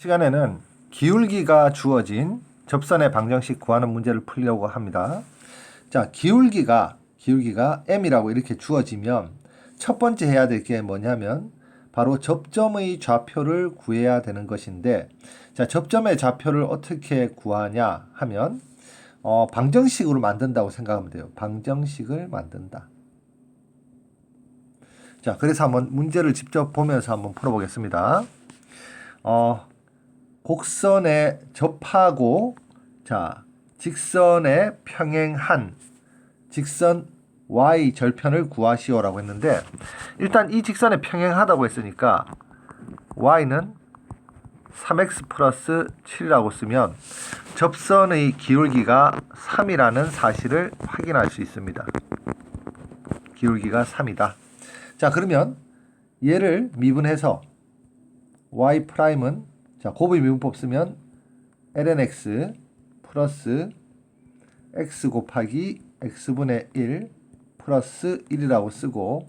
시간에는 기울기가 주어진 접선의 방정식 구하는 문제를 풀려고 합니다. 자, 기울기가 기울기가 m이라고 이렇게 주어지면 첫 번째 해야 될 게 뭐냐면 바로 접점의 좌표를 구해야 되는 것인데 자, 접점의 좌표를 어떻게 구하냐 하면 어, 방정식으로 만든다고 생각하면 돼요. 방정식을 만든다. 자, 그래서 한번 문제를 직접 보면서 한번 풀어보겠습니다. 어, 곡선에 접하고 자 직선에 평행한 직선 y 절편을 구하시오라고 했는데 일단 이 직선에 평행하다고 했으니까 y는 3x 플러스 7이라고 쓰면 접선의 기울기가 3이라는 사실을 확인할 수 있습니다. 기울기가 3이다. 자 그러면 얘를 미분해서 y 프라임은 자 곱의 미분법 쓰면 lnx 플러스 x 곱하기 x분의 1 플러스 1이라고 쓰고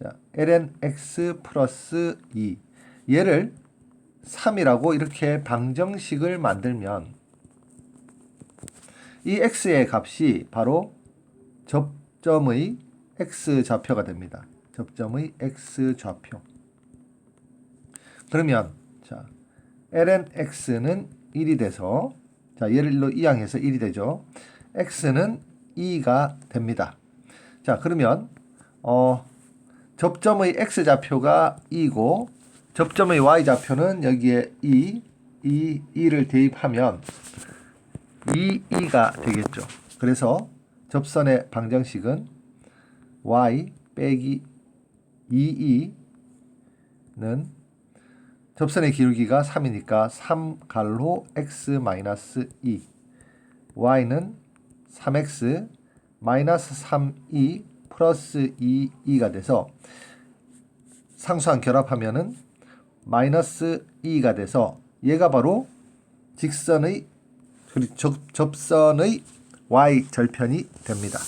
자 lnx 플러스 2 얘를 3이라고 이렇게 방정식을 만들면 이 x의 값이 바로 접점의 x 좌표가 됩니다. 접점의 x 좌표. 그러면 자 lnx는 1이 돼서 자 얘를 일로 이항해서 1이 되죠. x는 2가 됩니다. 자 그러면 어 접점의 x 좌표가 2고 접점의 y 좌표는 여기에 2, 2, 2를 대입하면 2, 2가 되겠죠. 그래서 접선의 방정식은 y 빼기 2, 2는 접선의 기울기가 3이니까 3 갈로 x 마이너스 2 y는 3x 마이너스 3e 플러스 2e가 돼서 상수항 결합하면은 마이너스 2가 돼서 얘가 바로 직선의 접선의 y 절편이 됩니다.